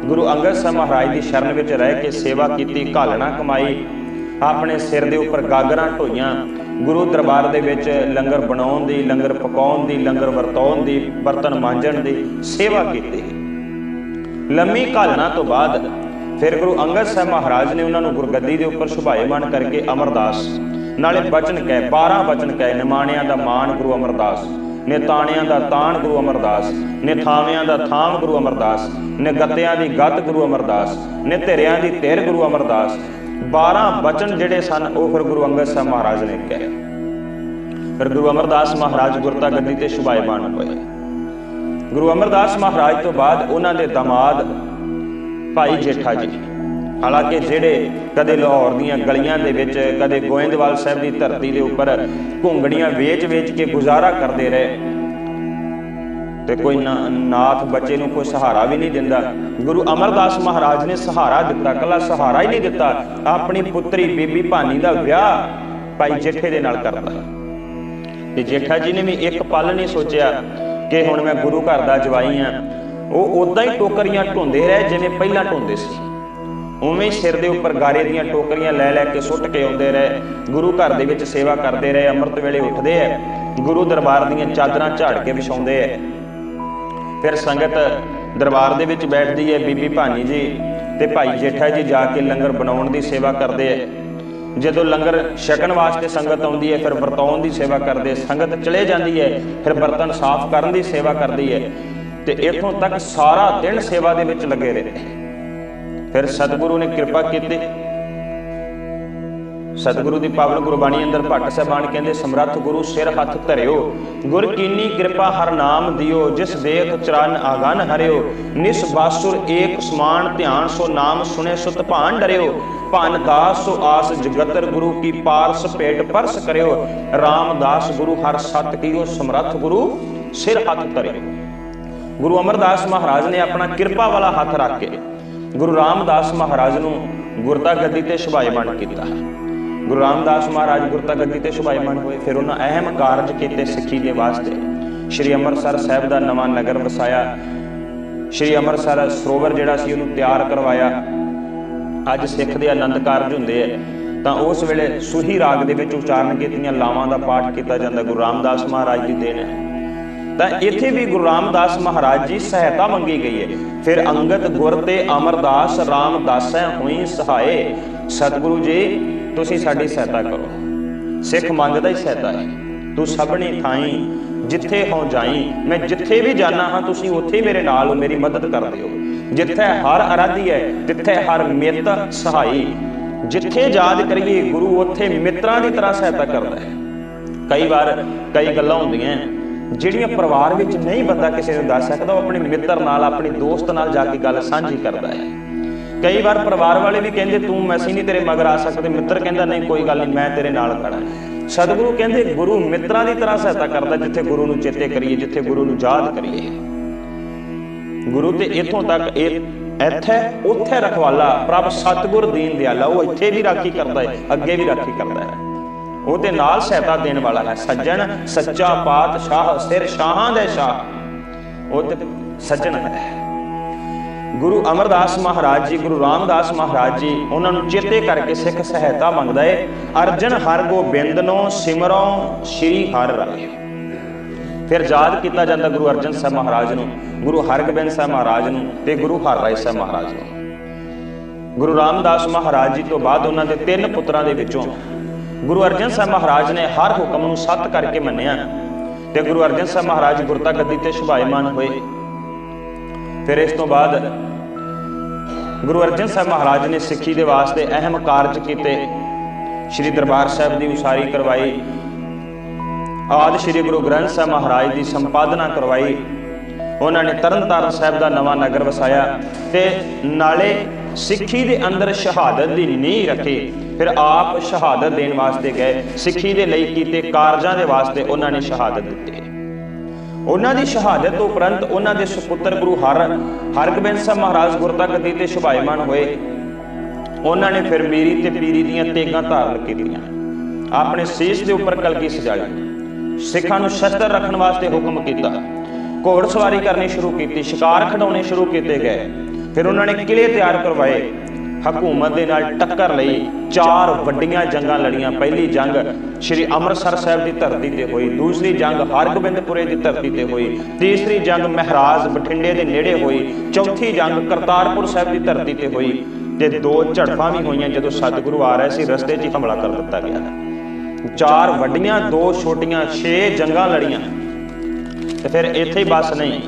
ਗੁਰੂ ਅੰਗਦ ਸਾਹਿਬ ਮਹਾਰਾਜ ਦੀ ਸ਼ਰਨ ਵਿੱਚ ਰਹਿ ਕੇ ਸੇਵਾ ਕੀਤੀ, ਘਾਲਣਾ ਕਮਾਈ ਆਪਣੇ ਸਿਰ ਦੇ ਉੱਪਰ ਗਾਗਰਾਂ ਢੋਈਆਂ, ਗੁਰੂ ਦਰਬਾਰ ਦੇ ਵਿੱਚ ਲੰਗਰ ਬਣਾਉਣ ਦੀ, ਲੰਗਰ ਪਕਾਉਣ ਦੀ, ਲੰਗਰ ਵਰਤਾਉਣ ਦੀ, ਬਰਤਨ ਮਾਂਜਣ ਦੀ ਸੇਵਾ ਕੀਤੀ। ਲੰਮੀ ਘਾਲਣਾ ਤੋਂ ਬਾਅਦ ਫਿਰ ਗੁਰੂ ਅੰਗਦ ਸਾਹਿਬ ਮਹਾਰਾਜ ਨੇ ਉਹਨਾਂ ਨੂੰ ਗੁਰਗੱਦੀ ਦੇ ਉੱਪਰ ਸੁਭਾਏਮਾਨ ਕਰਕੇ ਅਮਰਦਾਸ, ਨਾਲੇ ਬਚਨ ਕਹਿ 12 ਬਚਨ ਕਹਿ, ਨਿਮਾਣਿਆਂ ਦਾ ਮਾਣ ਗੁਰੂ ਅਮਰਦਾਸ ਨੇ ਤਾਣਿਆਂ ਦਾ ਤਾਣ ਗੁਰੂ ਅਮਰਦਾਸ ਨੇ ਥਾਵਿਆਂ ਦਾ ਥਾਮ ਗੁਰੂ ਅਮਰਦਾਸ ਨੇ ਗੱਤਿਆਂ ਦੀ ਗੱਤ ਗੁਰੂ ਅਮਰਦਾਸ ਨੇ ਧਿਰਿਆਂ ਦੀ ਧਿਰ ਗੁਰੂ ਅਮਰਦਾਸ 12 ਬਚਨ ਜਿਹੜੇ ਸਨ, ਉਹ ਫਿਰ ਗੁਰੂ ਅੰਗਦ ਸਾਹਿਬ ਮਹਾਰਾਜ ਨੇ ਕਹੇ। ਫਿਰ ਗੁਰੂ ਅਮਰਦਾਸ ਮਹਾਰਾਜ ਗੁਰਤਾ ਗੱਦੀ ਤੇ ਸੁਭਾਏਮਾਨ ਹੋਏ। ਗੁਰੂ ਅਮਰਦਾਸ ਮਹਾਰਾਜ ਤੋਂ ਬਾਅਦ ਉਹਨਾਂ ਦੇ ਦਾਮਾਦ ਭਾਈ ਜੇਠਾ ਜੀ, ਹਾਲਾਂਕਿ ਜਿਹੜੇ ਕਦੇ ਲਾਹੌਰ ਦੀਆਂ ਗਲੀਆਂ ਦੇ ਵਿੱਚ, ਕਦੇ ਗੋਇੰਦਵਾਲ ਸਾਹਿਬ ਦੀ ਧਰਤੀ ਦੇ ਉੱਪਰ ਘੁੰਗੜੀਆਂ ਵੇਚ-ਵੇਚ ਕੇ ਗੁਜ਼ਾਰਾ ਕਰਦੇ ਰਹੇ ਤੇ ਕੋਈ ਨਾਥ ਬੱਚੇ ਨੂੰ ਕੋਈ ਸਹਾਰਾ ਵੀ ਨਹੀਂ ਦਿੰਦਾ। ਗੁਰੂ ਅਮਰਦਾਸ ਮਹਾਰਾਜ ਨੇ ਸਹਾਰਾ ਦਿੱਤਾ, ਕੱਲਾ ਸਹਾਰਾ ਹੀ ਨਹੀਂ ਦਿੱਤਾ। ਆਪਣੀ ਪੁੱਤਰੀ ਬੀਬੀ ਭਾਨੀ ਦਾ ਵਿਆਹ ਭਾਈ ਜੇਠੇ ਦੇ ਨਾਲ ਕਰਦਾ ਤੇ ਜੇਠਾ ਜੀ ਨੇ ਵੀ ਇੱਕ ਪਲ ਨਹੀਂ ਸੋਚਿਆ ਕਿ ਹੁਣ ਮੈਂ ਗੁਰੂ ਘਰ ਦਾ ਜਵਾਈ ਆ। ਉਹ ਉਦਾਂ ਹੀ ਟੋਕਰੀਆਂ ਢੋਂਦੇ ਰਹੇ ਜਿਵੇਂ ਪਹਿਲਾਂ ਢੋਂਦੇ ਸੀ। ਉਵੇਂ ਸਿਰ ਦੇ ਉੱਪਰ ਗਾਰੇ ਦੀਆਂ ਟੋਕਰੀਆਂ ਲੈ ਲੈ ਕੇ ਸੁੱਟ ਕੇ ਆਉਂਦੇ ਰਹੇ। ਗੁਰੂ ਘਰ ਦੇ ਵਿੱਚ ਸੇਵਾ ਕਰਦੇ ਰਹੇ, ਅੰਮ੍ਰਿਤ ਵੇਲੇ ਉੱਠਦੇ ਐ ਗੁਰੂ ਦਰਬਾਰ ਦੀਆਂ ਚਾਦਰਾਂ ਝਾੜ ਕੇ ਵਿਛਾਉਂਦੇ ਐ ਫਿਰ ਸੰਗਤ ਦਰਬਾਰ ਦੇ ਵਿੱਚ ਬੈਠਦੀ ਹੈ ਬੀਬੀ ਭਾਨੀ ਜੀ ਤੇ ਭਾਈ ਜੇਠਾ ਜੀ ਜਾ ਕੇ ਲੰਗਰ ਬਣਾਉਣ ਦੀ ਸੇਵਾ ਕਰਦੇ ਐ ਜਦੋਂ ਲੰਗਰ ਛਕਣ ਵਾਸਤੇ ਸੰਗਤ ਆਉਂਦੀ ਹੈ, ਫਿਰ ਵਰਤਾਉਣ ਦੀ ਸੇਵਾ ਕਰਦੇ ਸੰਗਤ ਚਲੇ ਜਾਂਦੀ ਹੈ, ਫਿਰ ਬਰਤਨ ਸਾਫ਼ ਕਰਨ ਦੀ ਸੇਵਾ ਕਰਦੀ ਹੈ। ਤੇ ਇੱਥੋਂ ਤੱਕ ਸਾਰਾ ਦਿਨ ਸੇਵਾ ਦੇ ਵਿੱਚ ਲੱਗੇ ਰਹੇ। ਫਿਰ ਸਤਿਗੁਰੂ ਨੇ ਕਿਰਪਾ ਕੀਤੀ। ਸਤਿਗੁਰੂ ਦੀ ਪਾਵਨ ਗੁਰਬਾਣੀ ਅੰਦਰ ਭੱਟ ਸਾਹਿਬਾਨ ਕਹਿੰਦੇ, ਸਮਰੱਥ ਗੁਰੂ ਸਿਰ ਹੱਥ ਧਰਿਓ, ਗੁਰ ਕੀਨੀ ਕਿਰਪਾ ਹਰ ਨਾਮ ਦਿਓ, ਜਿਸ ਦੇਖ ਚਰਨ ਆਗਨ ਹਰਿਓ, ਨਿਸ ਬਾਸੁਰ ਏਕ ਸਮਾਨ ਧਿਆਨ ਸੋ ਨਾਮ ਸੁਨੇ ਸੁਤ ਭਾਨ ਡਰਿਓ, ਭਨ ਦਾਸ ਸੋ ਆਸ ਜਗਤਰ ਗੁਰੂ ਕੀ ਪਾਰਸ ਭੇਟ ਪਰਸ ਕਰਿਓ, ਰਾਮਦਾਸ ਗੁਰੂ ਹਰ ਸਤ ਕੀਓ, ਸਮਰੱਥ ਗੁਰੂ ਸਿਰ ਹੱਥ ਧਰਿਓ। ਗੁਰੂ ਅਮਰਦਾਸ ਮਹਾਰਾਜ ਨੇ ਆਪਣਾ ਕਿਰਪਾ ਵਾਲਾ ਹੱਥ ਰੱਖ ਕੇ ਗੁਰੂ ਰਾਮਦਾਸ ਮਹਾਰਾਜ ਨੂੰ ਗੁਰਦਾ ਗੱਦੀ ਤੇ ਸੁਭਾਏਮਾਨ ਕੀਤਾ। ਗੁਰੂ ਰਾਮਦਾਸ ਮਹਾਰਾਜ ਗੁਰਤਾ ਗੱਦੀ ਤੇ ਸੁਭਾਏਮਾਨ ਹੋਏ, ਫਿਰ ਉਹਨਾਂ ਅਹਿਮ ਕਾਰਜ ਕੀਤੇ ਸਿੱਖੀ ਦੇ ਵਾਸਤੇ। ਸ਼੍ਰੀ ਅੰਮ੍ਰਿਤਸਰ ਸਾਹਿਬ ਦਾ ਨਵਾਂ ਨਗਰ ਵਸਾਇਆ। ਸ਼੍ਰੀ ਅੰਮ੍ਰਿਤਸਰ ਸਰੋਵਰ ਜਿਹੜਾ ਸੀ, ਉਹਨੂੰ ਤਿਆਰ ਕਰਵਾਇਆ। ਅੱਜ ਸਿੱਖ ਦੇ ਆਨੰਦ ਕਾਰਜ ਹੁੰਦੇ ਆ। ਤਾਂ ਉਸ ਵੇਲੇ ਸੁਹੀ ਰਾਗ ਦੇ ਵਿੱਚ ਉਚਾਰਨ ਕੀਤੀਆਂ ਲਾਵਾਂ ਦਾ ਪਾਠ ਕੀਤਾ ਜਾਂਦਾ ਗੁਰੂ ਰਾਮਦਾਸ ਮਹਾਰਾਜ ਦੀ ਦੇਣ। ਹੈ ਤਾਂ ਇੱਥੇ ਵੀ ਗੁਰੂ ਰਾਮਦਾਸ ਮਹਾਰਾਜ ਜੀ ਸਹਾਇਤਾ ਮੰਗੀ ਗਈ ਹੈ। ਫਿਰ ਅੰਗਦ ਗੁਰ ਤੇ ਅਮਰਦਾਸ ਰਾਮਦਾਸੈ ਹੋਈ ਸਹਾਏ। ਸਤਿਗੁਰੂ ਜੀ ਤੁਸੀਂ ਸਾਡੀ ਸਹਾਇਤਾ ਕਰੋ। ਸਿੱਖ ਮੰਗਦਾ ਹੀ ਸਹਾਇਤਾ ਹੈ। ਤੂੰ ਸਭਨੀ ਥਾਈ, ਜਿੱਥੇ ਹੋ ਜਾਈ, ਮੈਂ ਜਿੱਥੇ ਵੀ ਜਾਣਾ ਹਾਂ, ਤੁਸੀਂ ਉੱਥੇ ਮੇਰੇ ਨਾਲ ਹੋ ਮੇਰੀ ਮਦਦ ਕਰ ਦਿਓ। ਜਿੱਥੇ ਹਰ ਅਰਾਧੀ ਹੈ, ਜਿੱਥੇ ਹਰ ਮਿੱਤ ਸਹਾਈ। ਜਿੱਥੇ ਯਾਦ ਕਰੀਏ, ਗੁਰੂ ਉੱਥੇ ਮਿੱਤਰਾਂ ਦੀ ਤਰ੍ਹਾਂ ਸਹਾਇਤਾ ਕਰਦਾ ਹੈ। ਕਈ ਵਾਰ ਕਈ ਗੱਲਾਂ ਹੁੰਦੀਆਂ ਜਿਹੜੀਆਂ ਪਰਿਵਾਰ ਵਿੱਚ ਨਹੀਂ ਬੰਦਾ ਕਿਸੇ ਨੂੰ ਦੱਸ ਸਕਦਾ, ਉਹ ਆਪਣੇ ਮਿੱਤਰ ਨਾਲ, ਆਪਣੇ ਦੋਸਤ ਨਾਲ ਜਾ ਕੇ ਗੱਲ ਸਾਂਝੀ ਕਰਦਾ ਹੈ। ਕਈ ਵਾਰ ਪਰਿਵਾਰ ਵਾਲੇ ਵੀ ਕਹਿੰਦੇ, ਤੂੰ ਅਸੀਂ ਨਹੀਂ ਤੇਰੇ ਮਗਰ ਆ ਸਕਦੇ। ਮਿੱਤਰ ਕਹਿੰਦਾ, ਨਹੀਂ, ਕੋਈ ਗੱਲ ਨਹੀਂ, ਮੈਂ ਤੇਰੇ ਨਾਲ ਖੜਾ ਸਤਿਗੁਰੂ ਕਹਿੰਦੇ, ਗੁਰੂ ਮਿੱਤਰਾਂ ਦੀ ਤਰ੍ਹਾਂ ਸਹਾਇਤਾ ਕਰਦਾ, ਜਿੱਥੇ ਗੁਰੂ ਨੂੰ ਚੇਤੇ ਕਰੀਏ, ਜਿੱਥੇ ਗੁਰੂ ਨੂੰ ਯਾਦ ਕਰੀਏ। ਗੁਰੂ ਤੇ ਇਥੋਂ ਤੱਕ ਇਹ ਇੱਥੇ, ਉੱਥੇ ਰਖਵਾਲਾ, ਪ੍ਰਭ ਸਤਿਗੁਰ ਦੀਨ ਦਿਆਲਾ, ਉਹ ਇੱਥੇ ਵੀ ਰਾਖੀ ਕਰਦਾ ਹੈ, ਅੱਗੇ ਵੀ ਰਾਖੀ ਕਰਦਾ ਹੈ। ਉਹ ਤੇ ਨਾਲ ਸਹਾਇਤਾ ਦੇਣ ਵਾਲਾ ਹੈ, ਸੱਜਣ, ਸੱਚਾ ਪਾਤਸ਼ਾਹ, ਸਿਰ ਸ਼ਾਹਾਂ ਦੇ ਸ਼ਾਹ ਉਹ ਤੇ ਸੱਜਣ ਹੈ। ਗੁਰੂ ਅਮਰਦਾਸ ਮਹਾਰਾਜ ਜੀ, ਗੁਰੂ ਰਾਮਦਾਸ ਮਹਾਰਾਜ ਜੀ, ਉਹਨਾਂ ਨੂੰ ਚੇਤੇ ਕਰਕੇ ਸਿੱਖ ਸਹਾਇਤਾ ਮੰਗਦਾ ਏ। ਅਰਜਨ ਹਰ ਗੋਬਿੰਦਨੋ, ਸਿਮਰੋ, ਸ੍ਰੀ ਹਰਿ ਰਾਏ ਫਿਰ ਯਾਦ ਕੀਤਾ ਜਾਂਦਾ ਗੁਰੂ ਅਰਜਨ ਸਾਹਿਬ ਮਹਾਰਾਜ ਨੂੰ, ਗੁਰੂ ਹਰਗੋਬਿੰਦ ਸਾਹਿਬ ਮਹਾਰਾਜ ਨੂੰ ਤੇ ਗੁਰੂ ਹਰਰਾਏ ਸਾਹਿਬ ਮਹਾਰਾਜ ਨੂੰ। ਗੁਰੂ ਰਾਮਦਾਸ ਮਹਾਰਾਜ ਜੀ ਤੋਂ ਬਾਅਦ ਉਹਨਾਂ ਦੇ ਤਿੰਨ ਪੁੱਤਰਾਂ ਦੇ ਵਿੱਚੋਂ ਗੁਰੂ ਅਰਜਨ ਸਾਹਿਬ ਮਹਾਰਾਜ ਨੇ ਹਰ ਹੁਕਮ ਨੂੰ ਸੱਤ ਕਰਕੇ ਮੰਨਿਆ ਤੇ ਗੁਰੂ ਅਰਜਨ ਸਾਹਿਬ ਮਹਾਰਾਜ ਗੁਰਤਾ ਗੱਦੀ ਤੇ ਸੁਭਾਏਮਾਨ ਹੋਏ। ਫਿਰ ਇਸ ਤੋਂ ਬਾਅਦ ਗੁਰੂ ਅਰਜਨ ਸਾਹਿਬ ਮਹਾਰਾਜ ਨੇ ਸਿੱਖੀ ਦੇ ਵਾਸਤੇ ਅਹਿਮ ਕਾਰਜ ਕੀਤੇ। ਸ੍ਰੀ ਦਰਬਾਰ ਸਾਹਿਬ ਦੀ ਉਸਾਰੀ ਕਰਵਾਈ। ਆਦਿ ਸ੍ਰੀ ਗੁਰੂ ਗ੍ਰੰਥ ਸਾਹਿਬ ਮਹਾਰਾਜ ਦੀ ਸੰਪਾਦਨਾ ਕਰਵਾਈ। ਉਹਨਾਂ ਨੇ ਤਰਨਤਾਰਨ ਸਾਹਿਬ ਦਾ ਨਵਾਂ ਨਗਰ ਵਸਾਇਆ ਤੇ ਨਾਲੇ ਸਿੱਖੀ ਦੇ ਅੰਦਰ ਸ਼ਹਾਦਤ ਦੀ ਨੀਂਹ ਰੱਖੀ। ਫਿਰ ਆਪ ਸ਼ਹਾਦਤ ਦੇਣ ਵਾਸਤੇ ਗਏ। ਸਿੱਖੀ ਦੇ ਲਈ ਕੀਤੇ ਕਾਰਜਾਂ ਦੇ ਵਾਸਤੇ ਉਹਨਾਂ ਨੇ ਸ਼ਹਾਦਤ ਦਿੱਤੀ। ਉਹਨਾਂ ਦੀ ਸ਼ਹਾਦਤ ਉਪਰੰਤ ਉਹਨਾਂ ਦੇ ਸੁਪੁੱਤਰ ਗੁਰੂ ਹਰ ਹਰਗੋਬਿੰਦ ਸਾਹਿਬ ਮਹਾਰਾਜ ਗੁਰਤਾ ਗੱਦੀ ਤੇ ਸ਼ੁਭਾਇਮਾਨ ਹੋਏ। ਉਹਨਾਂ ਨੇ ਫਿਰ ਮੀਰੀ ਤੇ ਪੀਰੀ ਦੀਆਂ ਤੇਗਾਂ ਧਾਰਨ ਕੀਤੀਆਂ। ਆਪਣੇ ਸੀਸ ਦੇ ਉੱਪਰ ਕਲਗੀ ਸਜਾਈ। ਸਿੱਖਾਂ ਨੂੰ ਸ਼ਸਤਰ ਰੱਖਣ ਵਾਸਤੇ ਹੁਕਮ ਕੀਤਾ। ਘੋੜ ਸਵਾਰੀ ਕਰਨੀ ਸ਼ੁਰੂ ਕੀਤੀ, ਸ਼ਿਕਾਰ ਖਡਾਉਣੇ ਸ਼ੁਰੂ ਕੀਤੇ ਗਏ। ਫਿਰ ਉਹਨਾਂ ਨੇ ਕਿਲੇ ਤਿਆਰ ਕਰਵਾਏ। ਹਕੂਮਤ ਦੇ ਨਾਲ ਟੱਕਰ ਲਈ ਚਾਰ ਵੱਡੀਆਂ ਜੰਗਾਂ ਲੜੀਆਂ। ਪਹਿਲੀ ਜੰਗ ਸ੍ਰੀ ਅੰਮ੍ਰਿਤਸਰ ਸਾਹਿਬ ਦੀ ਧਰਤੀ ਤੇ ਹੋਈ। ਦੂਸਰੀ ਜੰਗ ਹਰਗੋਬਿੰਦਪੁਰੇ ਦੀ ਧਰਤੀ ਤੇ ਹੋਈ। ਤੀਸਰੀ ਜੰਗ ਮਹਿਰਾਜ ਬਠਿੰਡੇ ਦੇ ਨੇੜੇ ਹੋਈ। ਚੌਥੀ ਜੰਗ ਕਰਤਾਰਪੁਰ ਸਾਹਿਬ ਦੀ ਧਰਤੀ ਤੇ ਹੋਈ। ਤੇ ਦੋ ਝੜਪਾਂ ਵੀ ਹੋਈਆਂ ਜਦੋਂ ਸਤਿਗੁਰੂ ਆ ਰਹੇ ਸੀ, ਰਸਤੇ 'ਚ ਹੀ ਹਮਲਾ ਕਰ ਦਿੱਤਾ ਗਿਆ। ਚਾਰ ਵੱਡੀਆਂ, ਦੋ ਛੋਟੀਆਂ 6 ਜੰਗਾਂ ਲੜੀਆਂ। ਤੇ ਫਿਰ ਇੱਥੇ ਹੀ ਬਸ ਨਹੀਂ।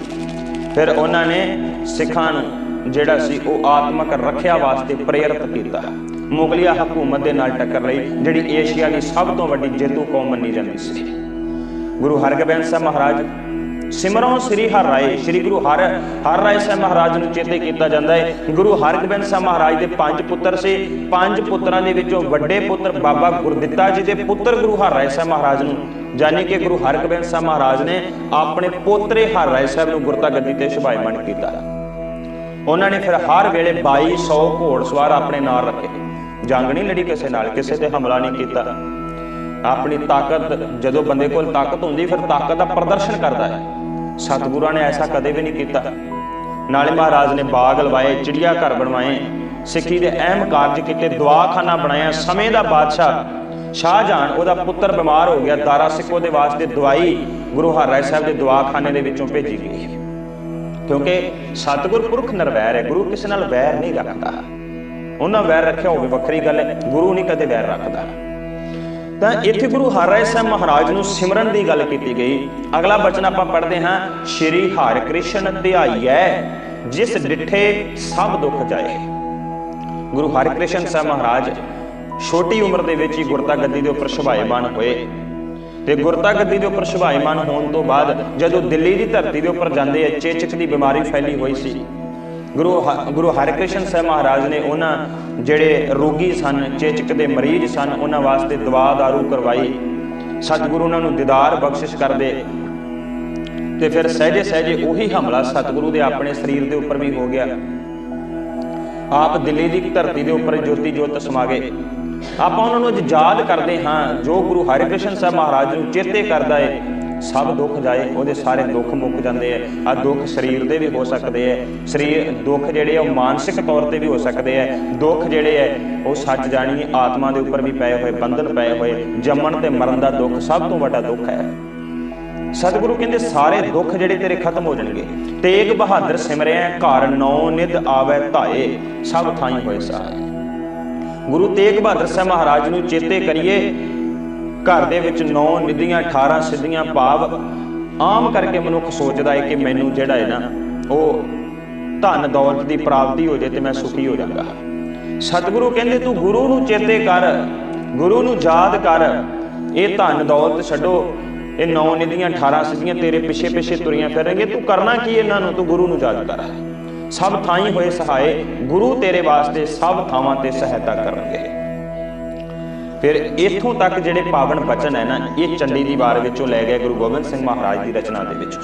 ਫਿਰ ਉਹਨਾਂ ਨੇ ਸਿੱਖਾਂ ਨੂੰ ਜਿਹੜਾ ਸੀ ਉਹ ਆਤਮਕ ਰੱਖਿਆ ਵਾਸਤੇ ਪ੍ਰੇਰਿਤ ਕੀਤਾ। ਮੁਗਲਿਆ ਹਕੂਮਤ ਦੇ ਨਾਲ ਟੱਕਰ ਲਈ, ਜਿਹੜੀ ਏਸ਼ੀਆ ਦੀ ਸਭ ਤੋਂ ਵੱਡੀ ਜੇਤੂ ਕੌਮ ਮੰਨੀ ਜਾਂਦੀ ਸੀ। ਗੁਰੂ ਹਰਗੋਬਿੰਦ ਸਾਹਿਬ ਮਹਾਰਾਜ, ਸਿਮਰੋਂ ਸ੍ਰੀ ਹਰਿ ਰਾਏ, ਸ੍ਰੀ ਗੁਰੂ ਹਰ ਹਰ ਰਾਏ ਸਾਹਿਬ ਮਹਾਰਾਜ ਨੂੰ ਚੇਤੇ ਕੀਤਾ ਜਾਂਦਾ ਹੈ। ਗੁਰੂ ਹਰਗੋਬਿੰਦ ਸਾਹਿਬ ਮਹਾਰਾਜ ਦੇ ਪੰਜ ਪੁੱਤਰ ਸੀ। ਪੰਜ ਪੁੱਤਰਾਂ ਦੇ ਵਿੱਚੋਂ ਵੱਡੇ ਪੁੱਤਰ ਬਾਬਾ ਗੁਰਦਿੱਤਾ ਜੀ ਦੇ ਪੁੱਤਰ ਗੁਰੂ ਹਰ ਰਾਏ ਸਾਹਿਬ ਮਹਾਰਾਜ ਨੂੰ। ਜਾਨੀ ਕਿ ਗੁਰੂ ਹਰਗੋਬਿੰਦ ਸਾਹਿਬ ਮਹਾਰਾਜ ਨੇ ਆਪਣੇ ਪੋਤਰੇ ਹਰ ਰਾਏ ਸਾਹਿਬ ਨੂੰ ਗੁਰਤਾ ਗੱਦੀ ਤੇ ਸ਼ੁਭਾਇਮਾਨ ਕੀਤਾ। ਉਹਨਾਂ ਨੇ ਫਿਰ ਹਰ ਵੇਲੇ 2200 ਘੋੜਸਵਾਰ ਆਪਣੇ ਨਾਲ ਰੱਖੇ। ਜੰਗ ਨਹੀਂ ਲੜੀ ਕਿਸੇ ਨਾਲ, ਕਿਸੇ ਤੇ ਹਮਲਾ ਨਹੀਂ ਕੀਤਾ। ਆਪਣੀ ਤਾਕਤ, ਜਦੋਂ ਬੰਦੇ ਕੋਲ ਤਾਕਤ ਹੁੰਦੀ, ਫਿਰ ਤਾਕਤ ਦਾ ਪ੍ਰਦਰਸ਼ਨ ਕਰਦਾ ਹੈ। ਸਤਿਗੁਰਾਂ ਨੇ ਐਸਾ ਕਦੇ ਵੀ ਨਹੀਂ ਕੀਤਾ। ਨਾਲੇ ਮਹਾਰਾਜ ਨੇ ਬਾਗ ਲਵਾਏ, ਚਿੜੀਆ ਘਰ ਬਣਵਾਏ, ਸਿੱਖੀ ਦੇ ਅਹਿਮ ਕਾਰਜ ਕੀਤੇ ਦੁਆਖਾਨਾ ਬਣਾਇਆ, ਸਮੇਂ ਦਾ ਬਾਦਸ਼ਾਹ ਸ਼ਾਹਜਹਾਨ, ਉਹਦਾ ਪੁੱਤਰ ਬਿਮਾਰ ਹੋ ਗਿਆ, ਦਾਰਾ ਸਿੱਖੋ ਦੇ ਵਾਸਤੇ ਦਵਾਈ ਗੁਰੂ ਹਰਿਰਾਏ ਸਾਹਿਬ ਦੇ ਦੁਆਖਾਨੇ ਦੇ ਵਿੱਚੋਂ ਭੇਜੀ ਗਈ। ਕਿਉਂਕਿ ਸਤਿਗੁਰ ਪੁਰਖ ਨਿਰਵੈਰ ਹੈ, ਗੁਰੂ ਕਿਸੇ ਨਾਲ ਵੈਰ ਨਹੀਂ ਰੱਖਦਾ। ਉਹਨਾਂ ਵੈਰ ਰੱਖਿਆ ਹੋਵੇ, ਵੱਖਰੀ ਗੱਲ ਹੈ, ਗੁਰੂ ਨਹੀਂ ਕਦੇ ਵੈਰ ਰੱਖਦਾ। ਤਾਂ ਇੱਥੇ ਗੁਰੂ ਹਰਿਰਾਏ ਸਾਹਿਬ ਮਹਾਰਾਜ ਨੂੰ ਸਿਮਰਨ ਦੀ ਗੱਲ ਕੀਤੀ ਗਈ। ਅਗਲਾ ਬਚਨ ਆਪਾਂ ਪੜ੍ਹਦੇ ਹਾਂ, ਸ਼੍ਰੀ ਹਰਿ ਕ੍ਰਿਸ਼ਨ ਧਿਆਈਐ, ਜਿਸ ਡਿਠੇ ਸਭ ਦੁੱਖ ਜਾਏ। ਗੁਰੂ ਹਰਿ ਕ੍ਰਿਸ਼ਨ ਸਾਹਿਬ ਮਹਾਰਾਜ ਛੋਟੀ ਉਮਰ ਦੇ ਵਿੱਚ ਹੀ ਗੁਰਤਾ ਗੱਦੀ ਦੇ ਉੱਪਰ ਸ਼ੁਭਾਇਮਾਨ ਹੋਏ। ਤੇ ਗੁਰਤਾ ਗੱਦੀ ਦੇ ਉੱਪਰ ਸ਼ੁਭਾਇਮਾਨ ਹੋਣ ਤੋਂ ਬਾਅਦ ਜਦੋਂ ਦਿੱਲੀ ਦੀ ਧਰਤੀ ਦੇ ਉੱਪਰ ਜਾਂਦੇ ਆ, ਚੇਚਕ ਦੀ ਬਿਮਾਰੀ ਫੈਲੀ ਹੋਈ ਸੀ। ਗੁਰੂ ਗੁਰੂ ਹਰਿਕ੍ਰਿਸ਼ਨ ਸਾਹਿਬ ਮਹਾਰਾਜ ਨੇ ਉਹਨਾਂ ਜਿਹੜੇ ਰੋਗੀ ਸਨ, ਚੇਚਕ ਦੇ ਮਰੀਜ਼ ਸਨ, ਉਹਨਾਂ ਵਾਸਤੇ ਦਵਾ ਦਾਰੂ ਕਰਵਾਈ। ਸਤਿਗੁਰੂ ਉਹਨਾਂ ਨੂੰ ਦੀਦਾਰ ਬਖਸ਼ਿਸ਼ ਕਰਦੇ। ਤੇ ਫਿਰ ਸਹਿਜੇ ਸਹਿਜੇ ਉਹੀ ਹਮਲਾ ਸਤਿਗੁਰੂ ਦੇ ਆਪਣੇ ਸਰੀਰ ਦੇ ਉੱਪਰ ਵੀ ਹੋ ਗਿਆ। ਆਪ ਦਿੱਲੀ ਦੀ ਧਰਤੀ ਦੇ ਉੱਪਰ ਜੋਤੀ ਜੋਤ ਸਮਾ ਗਏ ਆਪਾਂ ਉਹਨਾਂ ਨੂੰ ਅੱਜ ਯਾਦ ਕਰਦੇ ਹਾਂ, ਜੋ ਗੁਰੂ ਹਰਿਕ੍ਰਿਸ਼ਨ ਸਾਹਿਬ ਮਹਾਰਾਜ ਨੂੰ ਚੇਤੇ ਕਰਦਾ ਏ। ਸਭ ਦੁੱਖ ਜਾਏ, ਉਹਦੇ ਸਾਰੇ ਦੁੱਖ ਮੁੱਕ ਜਾਂਦੇ ਆ। ਆ ਦੁੱਖ ਸਰੀਰ ਦੇ ਵੀ ਹੋ ਸਕਦੇ ਆ। ਸਰੀਰ, ਦੁੱਖ ਜਿਹੜੇ ਆ, ਉਹ ਮਾਨਸਿਕ ਤੌਰ ਤੇ ਵੀ ਹੋ ਸਕਦੇ ਆ। ਦੁੱਖ ਜਿਹੜੇ ਆ, ਉਹ ਸੱਚ ਜਾਣੀ ਆਤਮਾ ਦੇ ਉੱਪਰ ਵੀ ਪਏ ਹੋਏ, ਬੰਧਨ ਪਏ ਹੋਏ। ਜੰਮਣ ਤੇ ਮਰਨ ਦਾ ਦੁੱਖ ਸਭ ਤੋਂ ਵੱਡਾ ਦੁੱਖ ਹੈ। ਸਤਿਗੁਰੂ ਕਹਿੰਦੇ ਸਾਰੇ ਦੁੱਖ ਜਿਹੜੇ ਤੇਰੇ ਖਤਮ ਹੋ ਜਾਣਗੇ। ਤੇਗ ਬਹਾਦਰ ਸਿਮਰਿਆ ਘਰ ਨੌ ਨਿਧ ਆਵੇ ਧਾਏ, ਸਭ ਥਾਈ ਹੋਏ ਸਹਾਏ ਗੁਰੂ ਤੇਗ ਬਹਾਦਰ ਸਾਹਿਬ ਮਹਾਰਾਜ ਨੂੰ ਚੇਤੇ ਕਰੀਏ, ਘਰ ਦੇ ਵਿੱਚ ਨੌ ਨਿਧੀਆਂ 18 ਸਿੱਧੀਆਂ ਭਾਵ ਆਮ ਕਰਕੇ ਮਨੁੱਖ ਸੋਚਦਾ ਹੈ ਕਿ ਮੈਨੂੰ ਜਿਹੜਾ ਹੈ ਨਾ, ਉਹ ਧਨ ਦੌਲਤ ਦੀ ਪ੍ਰਾਪਤੀ ਹੋ ਜੇ ਤੇ ਮੈਂ ਸੁਖੀ ਹੋ ਜਾਵਾਂਗਾ ਸਤਿਗੁਰੂ ਕਹਿੰਦੇ ਤੂੰ ਗੁਰੂ ਨੂੰ ਚੇਤੇ ਕਰ, ਗੁਰੂ ਨੂੰ ਯਾਦ ਕਰ, ਇਹ ਧਨ ਦੌਲਤ ਛੱਡੋ। ਇਹ ਨੌ ਨਿਧੀਆਂ 18 ਸਿੱਧੀਆਂ ਤੇਰੇ ਪਿੱਛੇ ਪਿੱਛੇ ਤੁਰੀਆਂ ਫਿਰਨਗੇ ਤੂੰ ਕਰਨਾ ਕੀ ਇਹਨਾਂ ਨੂੰ? ਤੂੰ ਗੁਰੂ ਨੂੰ ਯਾਦ ਕਰ। ਸਭ ਥਾਈਂ ਹੋਏ ਸਹਾਏ, ਗੁਰੂ ਤੇਰੇ ਵਾਸਤੇ ਸਭ ਥਾਵਾਂ ਤੇ ਸਹਾਇਤਾ ਕਰਨਗੇ। ਫਿਰ ਇੱਥੋਂ ਤੱਕ ਜਿਹੜੇ ਪਾਵਨ ਬਚਨ ਹੈ ਨਾ, ਇਹ ਚੰਡੀ ਦੀ ਵਾਰ ਵਿੱਚੋਂ ਲੈ ਗਏ ਗੁਰੂ ਗੋਬਿੰਦ ਸਿੰਘ ਮਹਾਰਾਜ ਦੀ ਰਚਨਾ ਦੇ ਵਿੱਚ।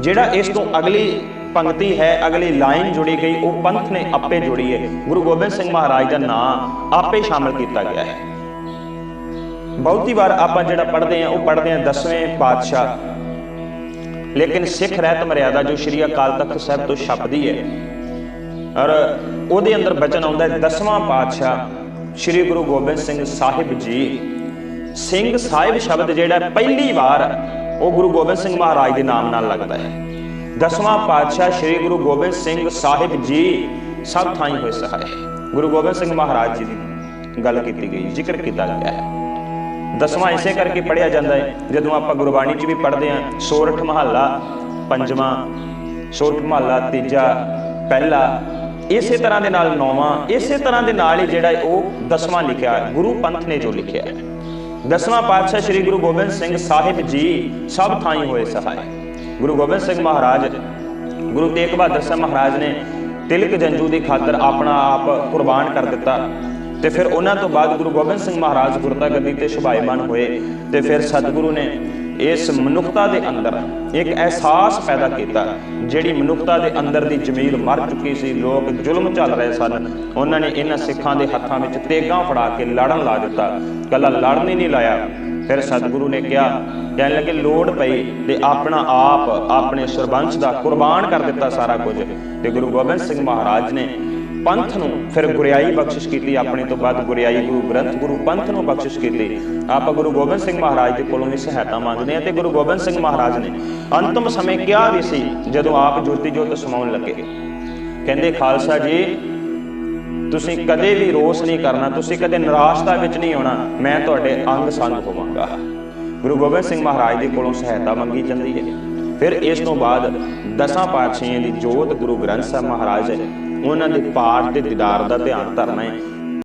ਜਿਹੜਾ ਇਸ ਤੋਂ ਅਗਲੀ ਪੰਕਤੀ ਹੈ, ਅਗਲੀ ਲਾਈਨ ਜੁੜੀ ਗਈ, ਉਹ ਪੰਥ ਨੇ ਆਪੇ ਜੁੜੀ ਹੈ। ਗੁਰੂ ਗੋਬਿੰਦ ਸਿੰਘ ਮਹਾਰਾਜ ਦਾ ਨਾਮ ਆਪੇ ਸ਼ਾਮਲ ਕੀਤਾ ਗਿਆ ਹੈ। ਬਹੁਤੀ ਵਾਰ ਆਪਾਂ ਜਿਹੜਾ ਪੜ੍ਹਦੇ ਆ ਉਹ ਪੜ੍ਹਦੇ ਆ ਦਸਵੇਂ ਪਾਤਸ਼ਾਹ। ਲੇਕਿਨ ਸਿੱਖ ਰਹਿਤ ਮਰਿਆਦਾ ਜੋ ਸ਼੍ਰੀ ਅਕਾਲ ਤਖਤ ਸਾਹਿਬ ਤੋਂ ਛਪਦੀ ਹੈ, ਔਰ ਉਹਦੇ ਅੰਦਰ ਬਚਨ ਆਉਂਦਾ ਹੈ, ਦਸਵਾਂ ਪਾਤਸ਼ਾਹ ਸ਼੍ਰੀ ਗੁਰੂ ਗੋਬਿੰਦ ਸਿੰਘ ਸਾਹਿਬ ਜੀ। ਸਿੰਘ ਸਾਹਿਬ ਸ਼ਬਦ ਜਿਹੜਾ ਪਹਿਲੀ ਵਾਰ ਉਹ ਗੁਰੂ ਗੋਬਿੰਦ ਸਿੰਘ ਮਹਾਰਾਜ ਦੇ ਨਾਮ ਨਾਲ ਲੱਗਦਾ ਹੈ। ਦਸਵਾਂ ਪਾਤਸ਼ਾਹ ਸ਼੍ਰੀ ਗੁਰੂ ਗੋਬਿੰਦ ਸਿੰਘ ਸਾਹਿਬ ਜੀ ਸਭ ਥਾਈਂ ਹੋਏ ਸਹਾਏ ਗੁਰੂ ਗੋਬਿੰਦ ਸਿੰਘ ਮਹਾਰਾਜ ਜੀ ਦੀ ਗੱਲ ਕੀਤੀ ਗਈ, ਜ਼ਿਕਰ ਕੀਤਾ ਗਿਆ ਹੈ। ਦਸਵਾਂ ਇਸੇ ਕਰਕੇ ਪੜਿਆ ਜਾਂਦਾ ਹੈ, ਜਦੋਂ ਆਪਾਂ ਗੁਰਬਾਣੀ 'ਚ ਵੀ ਪੜ੍ਹਦੇ ਹਾਂ, ਸੋਰਠ ਮਹੱਲਾ ਪੰਜਵਾਂ, ਸੋਰਠ ਮਹੱਲਾ ਤੀਜਾ, ਪਹਿਲਾ, ਇਸੇ ਤਰ੍ਹਾਂ ਦੇ ਨਾਲ ਨੌਵਾਂ, ਇਸੇ ਤਰ੍ਹਾਂ ਦੇ ਨਾਲ ਹੀ ਜਿਹੜਾ ਹੈ ਉਹ ਦਸਵਾਂ ਲਿਖਿਆ, ਗੁਰੂ ਪੰਥ ਨੇ ਜੋ ਲਿਖਿਆ ਹੈ। ਦਸਵਾਂ ਪਾਤਸ਼ਾਹ ਸ੍ਰੀ ਗੁਰੂ ਗੋਬਿੰਦ ਸਿੰਘ ਸਾਹਿਬ ਜੀ ਸਭ ਥਾਈਂ ਹੋਏ ਸਹਾਏ ਗੁਰੂ ਗੋਬਿੰਦ ਸਿੰਘ ਮਹਾਰਾਜ, ਗੁਰੂ ਤੇਗ ਬਹਾਦਰ ਸਾਹਿਬ ਮਹਾਰਾਜ ਨੇ ਤਿਲਕ ਜੰਜੂ ਦੀ ਖਾਤਰ ਆਪਣਾ ਆਪ ਕੁਰਬਾਨ ਕਰ ਦਿੱਤਾ। ਤੇ ਫਿਰ ਉਹਨਾਂ ਤੋਂ ਬਾਅਦ ਗੁਰੂ ਗੋਬਿੰਦ ਸਿੰਘ ਮਹਾਰਾਜ ਗੁਰਤਾ ਤੇ ਸ਼ੁਭਾਇਮਾਨ ਹੋਏ ਤੇ ਫਿਰ ਸਤਿਗੁਰੂ ਨੇ ਇਸ ਮਨੁੱਖਤਾ ਦੇ ਅੰਦਰ ਇੱਕ ਅਹਿਸਾਸ ਪੈਦਾ ਕੀਤਾ, ਜਿਹੜੀ ਮਨੁੱਖਤਾ ਦੇ ਅੰਦਰ ਦੀ ਜ਼ਮੀਰ ਮਰ ਚੁੱਕੀ ਸੀ, ਲੋਕ ਜ਼ੁਲਮ ਚੱਲ ਰਹੇ ਸਨ। ਉਹਨਾਂ ਨੇ ਇਹਨਾਂ ਸਿੱਖਾਂ ਦੇ ਹੱਥਾਂ ਵਿੱਚ ਤੇਗਾਂ ਫੜਾ ਕੇ ਲੜਨ ਲਾ ਦਿੱਤਾ। ਕੱਲਾ ਲੜਨ ਹੀ ਨਹੀਂ ਲਾਇਆ। ਫਿਰ ਸਤਿਗੁਰੂ ਨੇ ਕਿਹਾ, ਕਹਿਣ ਲੱਗੇ, ਲੋੜ ਪਈ ਤੇ ਆਪਣਾ ਆਪ ਆਪਣੇ ਸਰਬੰਸ ਦਾ ਕੁਰਬਾਨ ਕਰ ਦਿੱਤਾ ਸਾਰਾ ਕੁਝ। ਤੇ ਗੁਰੂ ਗੋਬਿੰਦ ਸਿੰਘ ਮਹਾਰਾਜ ਨੇ ਪੰਥ ਨੂੰ ਫਿਰ ਗੁਰਿਆਈ ਬਖਸ਼ਿਸ਼ ਕੀਤੀ, ਆਪਣੇ ਤੋਂ ਬਾਅਦ ਗੁਰਿਆਈ ਗੁਰੂ ਗ੍ਰੰਥ, ਗੁਰੂ ਪੰਥ ਨੂੰ ਬਖਸ਼ਿਸ਼ ਕੀਤੀ। ਆਪਾਂ ਗੁਰੂ ਗੋਬਿੰਦ ਸਿੰਘ ਮਹਾਰਾਜ ਦੇ ਕੋਲੋਂ ਵੀ ਸਹਾਇਤਾ ਮੰਗਦੇ ਹਾਂ ਤੇ ਗੁਰੂ ਗੋਬਿੰਦ ਸਿੰਘ ਮਹਾਰਾਜ ਨੇ ਅੰਤਮ ਸਮੇਂ ਕਿਹਾ ਵੀ ਸੀ, ਜਦੋਂ ਆਪ ਜੋਤੀ ਜੋਤ ਸਮਾਉਣ ਲੱਗੇ। ਕਹਿੰਦੇ, ਖਾਲਸਾ ਜੀ, ਤੁਸੀਂ ਕਦੇ ਵੀ ਰੋਸ ਨਹੀਂ ਕਰਨਾ, ਤੁਸੀਂ ਕਦੇ ਨਿਰਾਸ਼ਤਾ ਵਿੱਚ ਨਹੀਂ ਆਉਣਾ, ਮੈਂ ਤੁਹਾਡੇ ਅੰਗ ਸੰਗ ਹੋਵਾਂਗਾ। ਗੁਰੂ ਗੋਬਿੰਦ ਸਿੰਘ ਮਹਾਰਾਜ ਦੇ ਕੋਲੋਂ ਸਹਾਇਤਾ ਮੰਗੀ ਜਾਂਦੀ ਹੈ। ਫਿਰ ਇਸ ਤੋਂ ਬਾਅਦ ਦਸਾਂ ਪਾਤਸ਼ਾਹੀਆਂ ਦੀ ਜੋਤ ਗੁਰੂ ਗ੍ਰੰਥ ਸਾਹਿਬ ਮਹਾਰਾਜ ਹੈ ਉਹਨਾਂ ਦੇ ਪਾਠ ਤੇ ਦੀਦਾਰ ਦਾ ਧਿਆਨ ਧਰਨਾ ਹੈ।